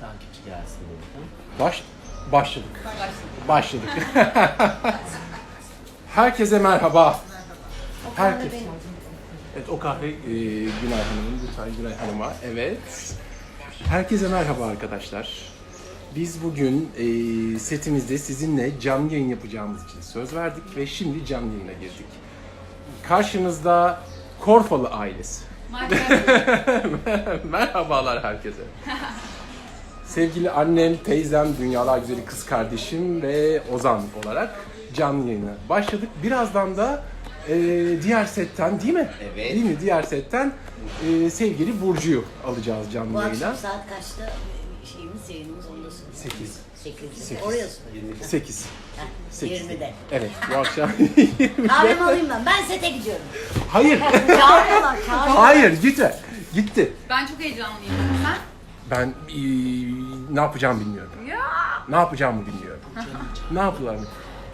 takipçi gelsin buradan. Baş, başladık. Başladık. Herkese merhaba. Herkes. Evet o kahve e, Günay Hanım'ın, lütfen Günay Hanım'a. Evet. Herkese merhaba arkadaşlar. Biz bugün e, setimizde sizinle canlı yayın yapacağımız için söz verdik ve şimdi canlı yayına girdik. Karşınızda Korfalı ailesi. Merhabalar herkese. Sevgili annem, teyzem, dünyalar güzeli kız kardeşim ve Ozan olarak canlı yayına başladık. Birazdan da e, diğer setten değil mi? Evet. Değil mi? Diğer setten e, sevgili Burcu'yu alacağız canlı Bu akşam yayına. saat kaçta şeyimiz yayınımız onu da söyle. 8. 8'de. Sekiz. Oraya söyle. 8. Heh, 8. 20'de. Evet bu akşam. Kahvemi alayım ben. Ben sete gidiyorum. Hayır. Çağırıyorlar, çağırıyorlar. Hayır gitme. Gitti. Ben çok heyecanlıyım. Sen? Ben e, ne yapacağımı bilmiyorum. Ya. Ne yapacağımı bilmiyorum. ne yaptılar mı?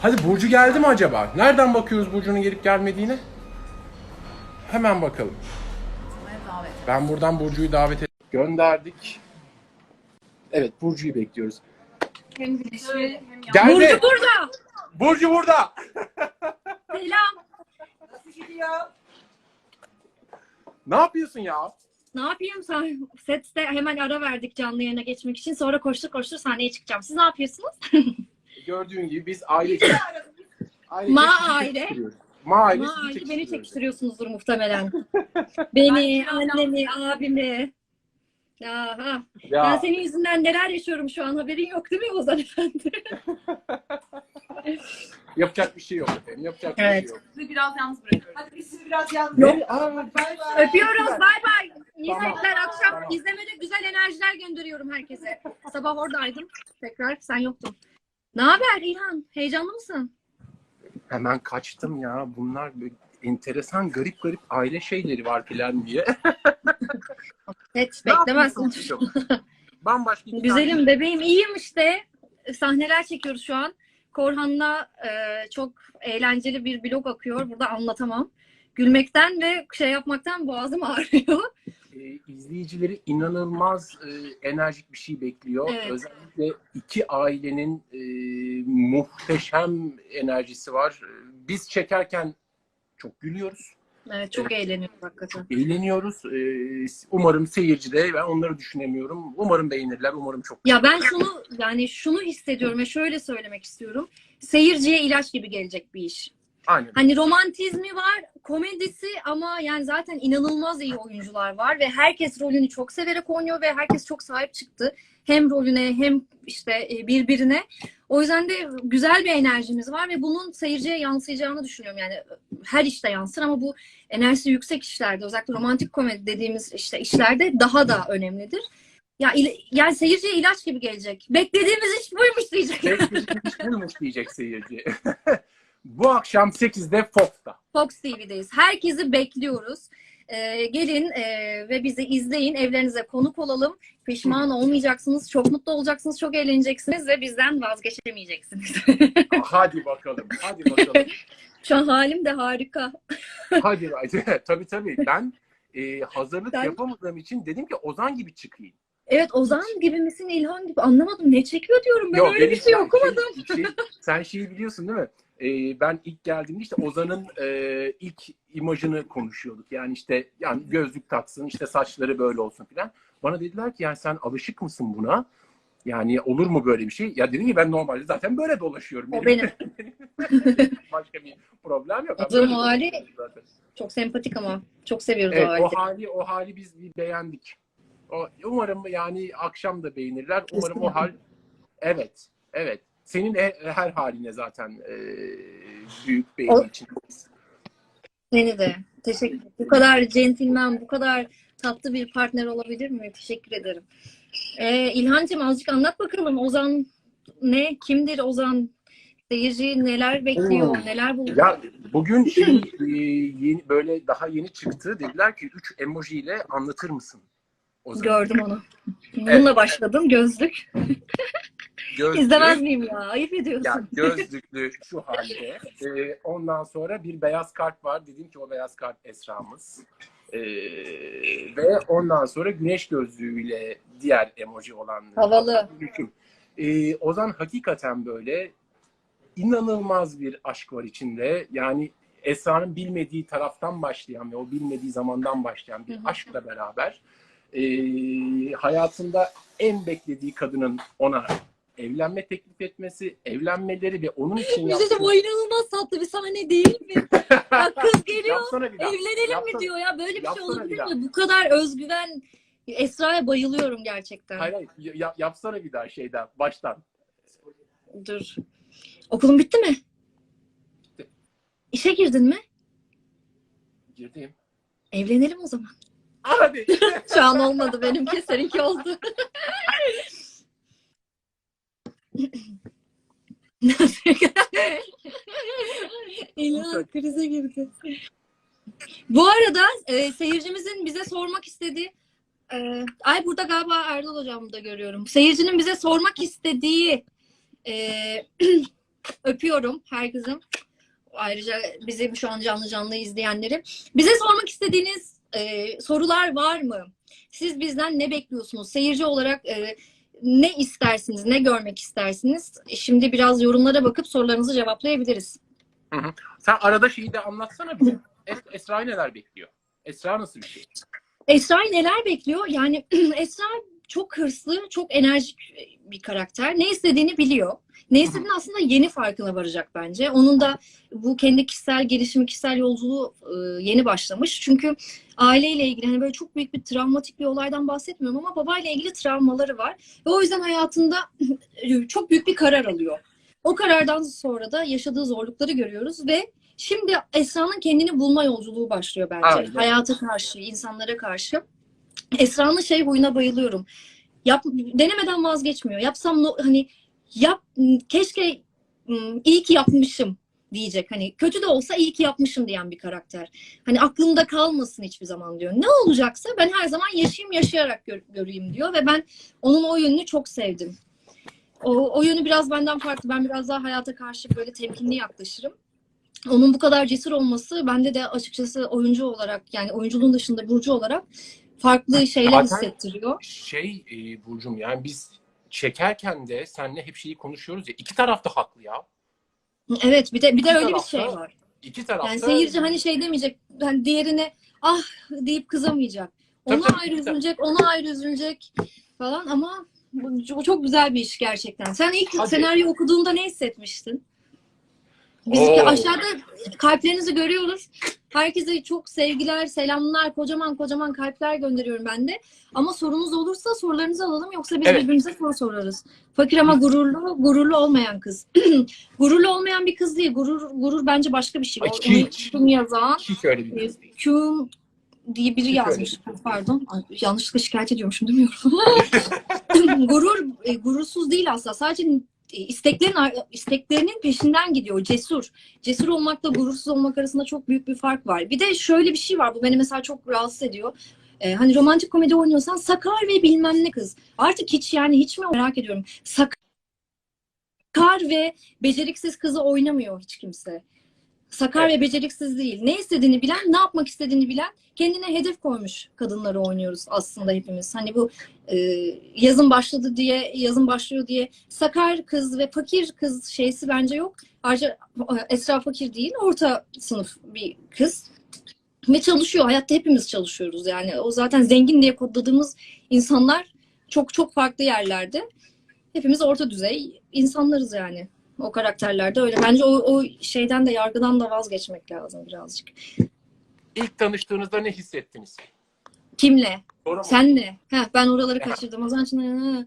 Hadi Burcu geldi mi acaba? Nereden bakıyoruz Burcu'nun gelip gelmediğine? Hemen bakalım. Ben buradan Burcu'yu davet et gönderdik. Evet Burcu'yu bekliyoruz. Hem güneşli hem yağmurlu. Geldi. Burcu burada. Burcu burada. Selam. Ne yapıyorsun ya? Ne yapayım? Sette hemen ara verdik canlı yayına geçmek için. Sonra koştur koştur sahneye çıkacağım. Siz ne yapıyorsunuz? Gördüğün gibi biz aile aile Ma aile. Ma aile sizi aile beni çekiştiriyorsunuzdur muhtemelen. beni, annemi, abimi. Aha. Ben Ya senin yüzünden neler yaşıyorum şu an haberin yok değil mi Ozan Efendi? yapacak bir şey yok efendim. Yapacak bir Evet. şey yok. Sizi biraz yalnız bırakıyorum. Hadi biz sizi biraz yalnız Yok. bırakalım. Bay bay. Öpüyoruz bay bay. İyi seyirler akşam Tamam. izlemede güzel enerjiler gönderiyorum herkese. Sabah oradaydım. Tekrar sen yoktun. Ne haber İlhan? Heyecanlı mısın? Hemen kaçtım ya. Bunlar enteresan garip garip aile şeyleri var filan diye. Evet beklemezsin. Bambaşka iki Güzelim tane- bebeğim iyiyim işte. Sahneler çekiyoruz şu an. Korhan'la e, çok eğlenceli bir blog akıyor. Burada anlatamam. Gülmekten ve şey yapmaktan boğazım ağrıyor. E, izleyicileri inanılmaz e, enerjik bir şey bekliyor. Evet. Özellikle iki ailenin e, muhteşem enerjisi var. E, Biz çekerken çok gülüyoruz, Evet çok eğleniyorum hakikaten. eğleniyoruz. E, umarım seyirci de, ben onları düşünemiyorum. Umarım beğenirler, umarım çok Ya ben şunu yani şunu hissediyorum ve şöyle söylemek istiyorum. Seyirciye ilaç gibi gelecek bir iş. Aynen. Hani romantizmi var, komedisi ama yani zaten inanılmaz iyi oyuncular var ve herkes rolünü çok severek oynuyor ve herkes çok sahip çıktı. Hem rolüne hem işte e, birbirine. O yüzden de güzel bir enerjimiz var ve bunun seyirciye yansıyacağını düşünüyorum. Yani her işte yansır ama bu enerjisi yüksek işlerde özellikle romantik komedi dediğimiz işte işlerde daha da önemlidir. Ya il- yani seyirciye ilaç gibi gelecek. Beklediğimiz iş buymuş diyecek. Beklediğimiz buymuş diyecek seyirci. Bu akşam 8'de Fox'ta. Fox TV'deyiz. Herkesi bekliyoruz. Ee, gelin e, ve bizi izleyin. Evlerinize konuk olalım. Pişman olmayacaksınız. Çok mutlu olacaksınız. Çok eğleneceksiniz ve bizden vazgeçemeyeceksiniz. Hadi bakalım, hadi bakalım. Şu an halim de harika. Hadi hadi. tabii tabii. Ben e, hazırlık Ben- yapamadığım için dedim ki Ozan gibi çıkayım. Evet Ozan gibi misin İlhan gibi anlamadım. Ne çekiyor diyorum ben Yok, öyle bir şey ben okumadım. şey- şey- sen şeyi biliyorsun değil mi? E, ben ilk geldiğimde işte Ozan'ın e, ilk imajını konuşuyorduk. Yani işte yani gözlük taksın, işte saçları böyle olsun filan. Bana dediler ki yani sen alışık mısın buna? Yani olur mu böyle bir şey? Ya dedim ki ben normalde zaten böyle dolaşıyorum. O benim. Başka bir problem yok. Ozan'ın böyle hali-. Çok sempatik ama. Çok seviyoruz Evet, o o halde. hali o hali biz bir beğendik. O, umarım yani akşam da beğenirler. Umarım o hal evet. Evet. Senin e- her haline zaten e, büyük beğeni O- için. Seni de. Teşekkür Bu kadar centilmen, bu kadar tatlı bir partner olabilir mi? Teşekkür ederim. Ee, İlhancığım azıcık anlat bakalım. Ozan ne? Kimdir Ozan? Seyirci neler bekliyor? Hmm. Neler buluyor? Ya bugün şey e, yeni böyle daha yeni çıktı. Dediler ki 3 emoji ile anlatır mısın? Ozan? Gördüm onu. Bununla başladım. Gözlük. Gözlük, İzlemez miyim ya? Ayıp ediyorsun. Ya gözlüklü şu halde. E, ondan sonra bir beyaz kart var. Dedim ki o beyaz kart Esra'mız. Ee, ve ondan sonra güneş gözlüğüyle diğer emoji olan Havalı. Ee, Ozan hakikaten böyle inanılmaz bir aşk var içinde. Yani Esra'nın bilmediği taraftan başlayan ve o bilmediği zamandan başlayan bir Hı hı. aşkla beraber ee, hayatında en beklediği kadının ona evlenme teklif etmesi, evlenmeleri ve onun için şey diyeceğim, o inanılmaz tatlı bir sahne değil mi? Ya kız geliyor evlenelim Yapsana. mi diyor ya böyle bir şey olabilir mi? Bu kadar özgüven Esra'ya bayılıyorum gerçekten. Hayır hayır ya- yapsana bir daha şeyden baştan. Dur. Okulun bitti mi? Bitti. İşe girdin mi? Girdim. Evlenelim o zaman. Hadi. Şu an olmadı benimki, seninki oldu. İlhan krize girdi. Bu arada e, seyircimizin bize sormak istediği e, ay burada galiba Erdal hocamı da görüyorum. Seyircinin bize sormak istediği e, öpüyorum herkesin. Ayrıca bizi şu an canlı canlı izleyenleri. Bize sormak istediğiniz e, sorular var mı? Siz bizden ne bekliyorsunuz? Seyirci olarak e, ne istersiniz? Ne görmek istersiniz? Şimdi biraz yorumlara bakıp sorularınızı cevaplayabiliriz. Sen arada şeyi de anlatsana bize. Es- Esra neler bekliyor? Esra nasıl bir şey? Esra'yı neler bekliyor? Yani Esra çok hırslı, çok enerjik bir karakter. Ne istediğini biliyor. Ne istediğini aslında yeni farkına varacak bence. Onun da bu kendi kişisel gelişimi, kişisel yolculuğu e, yeni başlamış. Çünkü aileyle ilgili hani böyle çok büyük bir travmatik bir olaydan bahsetmiyorum ama babayla ilgili travmaları var. Ve o yüzden hayatında çok büyük bir karar alıyor. O karardan sonra da yaşadığı zorlukları görüyoruz ve şimdi Esra'nın kendini bulma yolculuğu başlıyor bence. Aynen. Hayata karşı, insanlara karşı. Esra'nın şey huyuna bayılıyorum. Yap, denemeden vazgeçmiyor. Yapsam no- hani yap keşke iyi ki yapmışım diyecek. Hani kötü de olsa iyi ki yapmışım diyen bir karakter. Hani aklımda kalmasın hiçbir zaman diyor. Ne olacaksa ben her zaman yaşayayım yaşayarak gör- göreyim diyor ve ben onun o yönünü çok sevdim. O, o yönü biraz benden farklı. Ben biraz daha hayata karşı böyle temkinli yaklaşırım. Onun bu kadar cesur olması bende de açıkçası oyuncu olarak yani oyunculuğun dışında Burcu olarak farklı şeyler Zaten- hissettiriyor. Şey e, Burcum yani biz çekerken de seninle hep şeyi konuşuyoruz ya. iki taraf da haklı ya. Evet bir de bir de İki öyle bir tarafta- şey var. İki tarafta. Yani seyirci hani şey demeyecek, hani diğerine ah deyip kızamayacak. Ona tabii, ayrı üzülecek, ona ayrı üzülecek falan ama bu bu çok güzel bir iş gerçekten. Sen ilk Hadi. senaryo okuduğunda ne hissetmiştin? Biz Oo. aşağıda kalplerinizi görüyoruz. Herkese çok sevgiler, selamlar, kocaman kocaman kalpler gönderiyorum ben de. Ama sorunuz olursa sorularınızı alalım yoksa biz Evet. birbirimize soru sorarız. Fakir ama gururlu, gururlu olmayan kız. gururlu olmayan bir kız değil. Gurur gurur bence başka bir şey. Ay. Onu kim yazan bir e, değil. Diye biri yazmış. Pardon. Ay, Yanlışlıkla şikayet ediyormuşum bilmiyorum. Gurur e, gurursuz değil asla. Sadece isteklerin ar- isteklerinin peşinden gidiyor. Cesur. Cesur olmakla gurursuz olmak arasında çok büyük bir fark var. Bir de şöyle bir şey var. Bu beni mesela çok rahatsız ediyor. E, hani romantik komedi oynuyorsan sakar ve bilmem ne kız. Artık hiç yani hiç mi merak ediyorum. Sakar ve beceriksiz kızı oynamıyor hiç kimse. Sakar ve beceriksiz değil. Ne istediğini bilen, ne yapmak istediğini bilen, kendine hedef koymuş kadınları oynuyoruz aslında hepimiz. Hani bu e, yazın başladı diye, yazın başlıyor diye sakar kız ve fakir kız şeysi bence yok. Ayrıca e, Esra fakir değil, orta sınıf bir kız. Ve çalışıyor. Hayatta hepimiz çalışıyoruz. Yani o zaten zengin diye kodladığımız insanlar çok çok farklı yerlerde. Hepimiz orta düzey insanlarız yani. O karakterlerde öyle. Bence o, o şeyden de yargıdan da vazgeçmek lazım birazcık. İlk tanıştığınızda ne hissettiniz? Kimle? Doğru mu? Senle. Heh, ben oraları kaçırdım. O zaman şimdi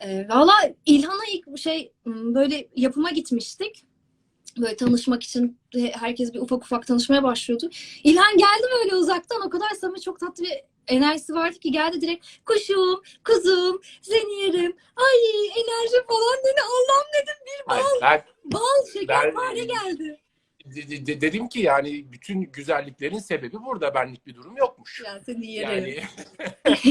e, valla İlhan'a ilk şey böyle yapıma gitmiştik. Böyle tanışmak için herkes bir ufak ufak tanışmaya başlıyordu. İlhan geldi böyle uzaktan o kadar samimi çok tatlı bir enerjisi vardı ki geldi direkt kuşum, kuzum, seni yerim. Ay enerji falan dedi. Allah'ım dedim bir Hayır, ben bal şekerpare geldi. de- de- de- dedim ki yani bütün güzelliklerin sebebi burada benlik bir durum yokmuş. Ya seni yerim. Yani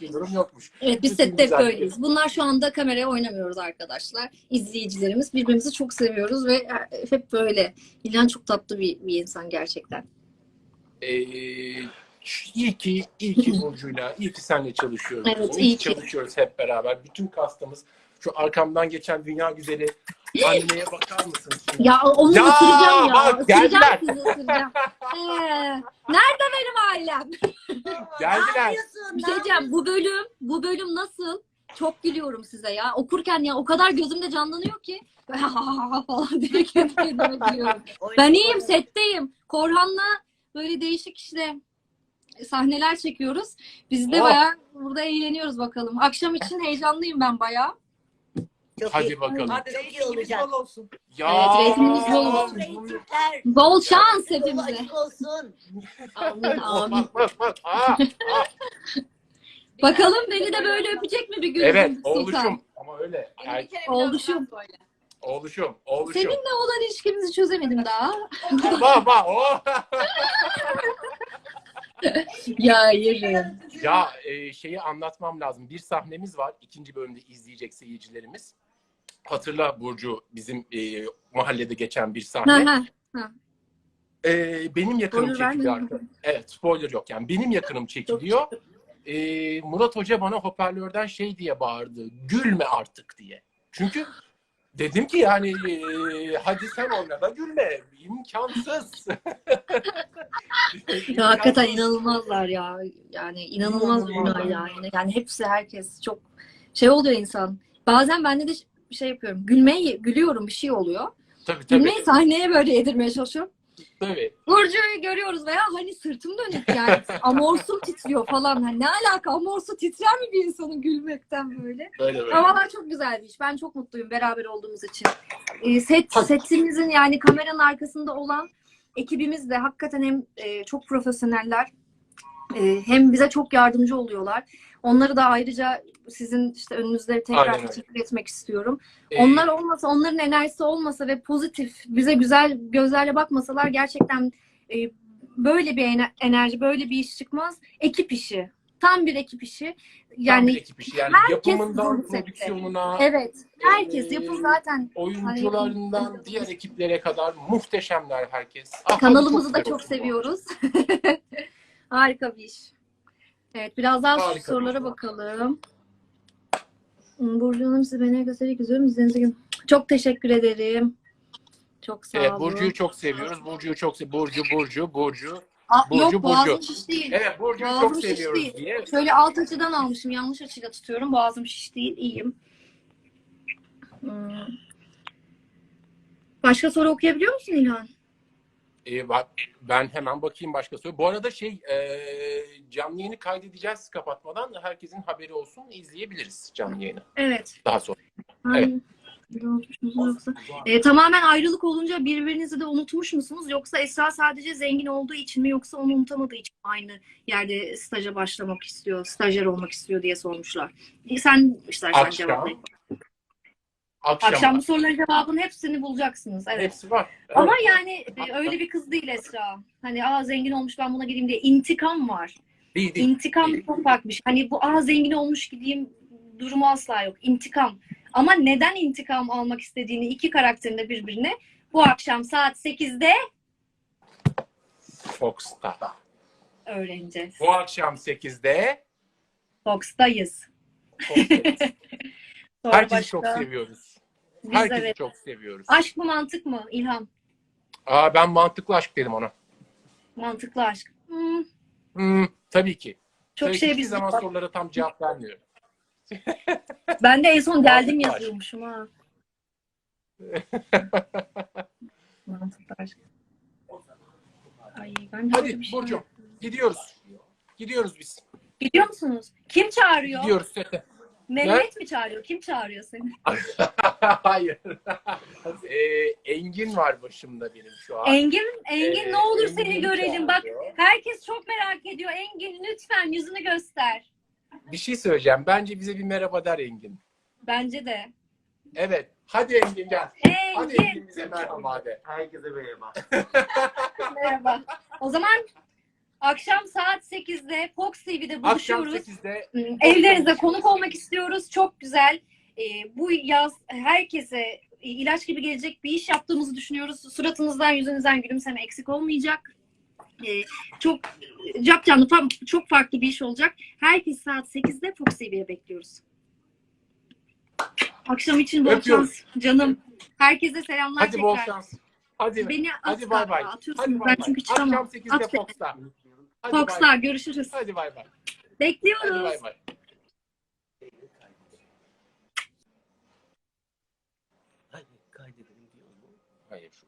bir durum yokmuş. Evet biz sette hep böyleyiz. Bunlar şu anda kameraya oynamıyoruz arkadaşlar. İzleyicilerimiz birbirimizi çok seviyoruz ve hep böyle. İlhan çok tatlı bir, bir insan gerçekten. Ee, İyi ki, iyi ki Burcu'yla, iyi ki seninle çalışıyoruz. Evet, iyi, iyi ki çalışıyoruz hep beraber. Bütün kastımız şu arkamdan geçen dünya güzeli anneye bakar mısın? şimdi? Ya onu Ya, ısıracağım ya. bak, geldiler. sizi ısıracağım. Ee, nerede benim ailem? Geldiler. Bir şey diyeceğim. Bu bölüm, bu bölüm nasıl? Çok gülüyorum size ya. Okurken ya o kadar gözümde canlanıyor ki. Falan diye kendi kendime gülüyorum. Ben iyiyim, setteyim. Korhan'la böyle değişik işte sahneler çekiyoruz. Biz de Oh. bayağı burada eğleniyoruz bakalım. Akşam için heyecanlıyım ben bayağı. Çok Hadi iyi. bakalım. Hadi Çok iyi olacak. bol olsun. Ya. Evet, reytingimiz bol olsun. reytingler. Bol şans hepimize. olsun. Amin, amin. Bakalım beni de böyle öpecek mi bir gün? Evet, oğluşum. Ama öyle. Birazdan söyle. oğluşum, oğluşum. Seninle olan ilişkimizi çözemedim daha. Bak, bak. Oh. Ya yerim. Ya e, şeyi anlatmam lazım. Bir sahnemiz var. İkinci bölümde izleyecek seyircilerimiz. Hatırla Burcu bizim e, mahallede geçen bir sahne. ha. E, benim yakınım Spoiler çekiliyor arkadaşlar. Evet spoiler yok yani. Benim yakınım çekiliyor. E, Murat Hoca bana hoparlörden şey diye bağırdı. Gülme artık diye. Çünkü dedim ki yani e, hadi sen oyna da gülme. İmkansız. Ya hakikaten inanılmazlar ya. Yani inanılmaz bunlar yani. Yani hepsi herkes çok şey oluyor insan. Bazen bende de şey yapıyorum. Gülmeyi gülüyorum bir şey oluyor. Tabii tabii. Gülmeyi sahneye böyle yedirmeye çalışıyorum. Tabii. Burcu'yu görüyoruz veya hani sırtım dönük yani. Amorsum titriyor falan. Hani ne alaka amorsu titrer mi bir insanın gülmekten böyle? Böyle böyle. Ben çok güzel bir iş. Ben çok mutluyum beraber olduğumuz için. Ee, set Hadi. setimizin yani kameranın arkasında olan ekibimiz de hakikaten hem e, çok profesyoneller e, hem bize çok yardımcı oluyorlar. Onları da ayrıca sizin işte önünüzde tekrar Aynen teşekkür etmek istiyorum. E, Onlar olmasa, onların enerjisi olmasa ve pozitif, bize güzel gözlerle bakmasalar gerçekten e, böyle bir ener- enerji, böyle bir iş çıkmaz. Ekip işi. Tam bir ekip işi. Tam Yani bir ekip işi. Yani herkes yapımından prodüksiyonuna, evet. Herkes Ee, yapın zaten. oyuncularından diğer ekiplere kadar muhteşemler herkes. Ah, Kanalımızı da çok olsun bu. seviyoruz. Harika bir iş. Evet biraz daha Harika sorulara bakalım. Hmm, Burcu Hanım sizi beni göstererek izliyorum. İzlediğiniz için çok teşekkür ederim. Çok sağ Evet, olun. Burcu'yu çok seviyoruz. Burcu'yu çok seviyoruz. Burcu, Burcu, Burcu. Aa, Burcu, yok boğazım Burcu. şiş değil. Evet, Burcu'yu Boğazım çok şiş seviyoruz değil. diye. Şöyle alt açıdan almışım. Yanlış açıyla tutuyorum. Boğazım şiş değil. İyiyim. Hmm. Başka soru okuyabiliyor musun İlhan? Bak, ben hemen bakayım başka soru. Bu arada şey, e, canlı yayını kaydedeceğiz kapatmadan. Herkesin haberi olsun. izleyebiliriz canlı yayını Evet. daha sonra. Yoksa? Ee, tamamen ayrılık olunca birbirinizi de unutmuş musunuz? Yoksa Esra sadece zengin olduğu için mi yoksa onu unutamadığı için mi aynı yerde staja başlamak istiyor, stajyer olmak istiyor diye sormuşlar. Ee, Sen istersen Akşam. cevaplayın. Akşam, Akşam bu soruların cevabının hepsini bulacaksınız. Evet. hepsi var. Evet. Ama yani e, öyle bir kız değil Esra. Hani aa zengin olmuş ben buna gideyim diye intikam var. değil, değil. İntikam çok farklı bir şey. Hani bu aa zengin olmuş gideyim durumu asla yok. İntikam. Ama neden intikam almak istediğini iki karakterin de birbirine bu akşam saat 8'de Fox'ta. öğreneceğiz. Bu akşam 8'de Fox'tayız. Fox'ta. Sonra Herkesi çok seviyoruz. Biz Herkesi evet. çok seviyoruz. Aşk mı mantık mı İlham? Aa, ben mantıklı aşk dedim ona. Mantıklı aşk. Hmm, Hmm, tabii ki. çok tabii şey biz zaman sorulara tam cevap vermiyorum. Ben de en son aşk. yazıyormuşum ha. Mantıklı aşk. Ay ben Hadi şey Burcu gidiyoruz. Gidiyoruz biz. Gidiyor musunuz? Kim çağırıyor? Gidiyoruz sete. Mehmet mi çağırıyor? Kim çağırıyor seni? Hayır. Ee, Engin var başımda benim şu an. Engin, Engin Ee, ne olur Engin seni görelim. Bak çağırıyor. herkes çok merak ediyor. Engin lütfen yüzünü göster. Bir şey söyleyeceğim. Bence bize bir merhaba der Engin. Bence de. Evet. Hadi Engin gel. Hadi Engin Engin bize merhaba de. Herkese merhaba. merhaba. O zaman akşam saat 8'de Fox TV'de Akşam buluşuyoruz. 8'de Evlerinize konuk olmak istiyoruz. Çok güzel. Ee, bu yaz herkese ilaç gibi gelecek bir iş yaptığımızı düşünüyoruz. Suratınızdan, yüzünüzden gülümseme eksik olmayacak. Ee, çok cap canlı çok farklı bir iş olacak. Herkes saat 8'de Fox TV'ye bekliyoruz. Akşam için bol Öpüyorum. şans canım. Herkese selamlar Hadi bol tekrar. şans. Hadi. Beni Hadi bay bay. Hadi ben bay bay. çünkü çıkamam. Akşam 8'de At beni. Fox'ta. Hadi bay görüşürüz. Hadi bay bay. Bekliyoruz. Hadi bay bay. Hadi? Hayır şuradan.